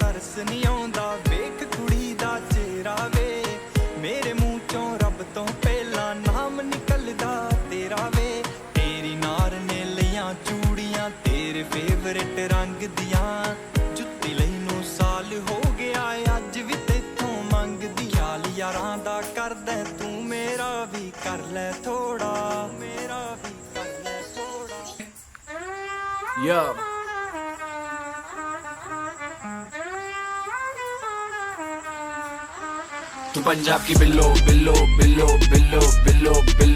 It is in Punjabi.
ਤਰਸ ਨਹੀਂ ਆਉਂਦਾ। ਵੇਖ ਵੇ। ਮੇਰੇ ਮੂੰਹ ਚੋਂ ਰੱਬ ਤੋਂ ਪਹਿਲਾਂ ਨਾਮ ਨਿਕਲਦਾ ਤੇਰਾ ਵੇ। ਤੇਰੀ ਨਾਰ ਨੇ ਚੂੜੀਆਂ, ਤੇਰੇ ਫੇਵਰਟ ਰੰਗ ਦੀਆਂ। ਯਾਰਾਂ ਦਾ ਕਰਦਾ ਤੂੰ ਮੇਰਾ ਵੀ ਕਰ ਲੈ ਥੋੜਾ ਮੇਰਾ ਵੀ ਕਰ ਲੈ ਥੋੜਾ Yo. तू पंजाब की बिल्लो बिल्लो बिल्लो बिल्लो बिल्लो बिल्लो बिल्लो भाई तेरा बिल्ला बिल्ला बिल्ला बिल्ला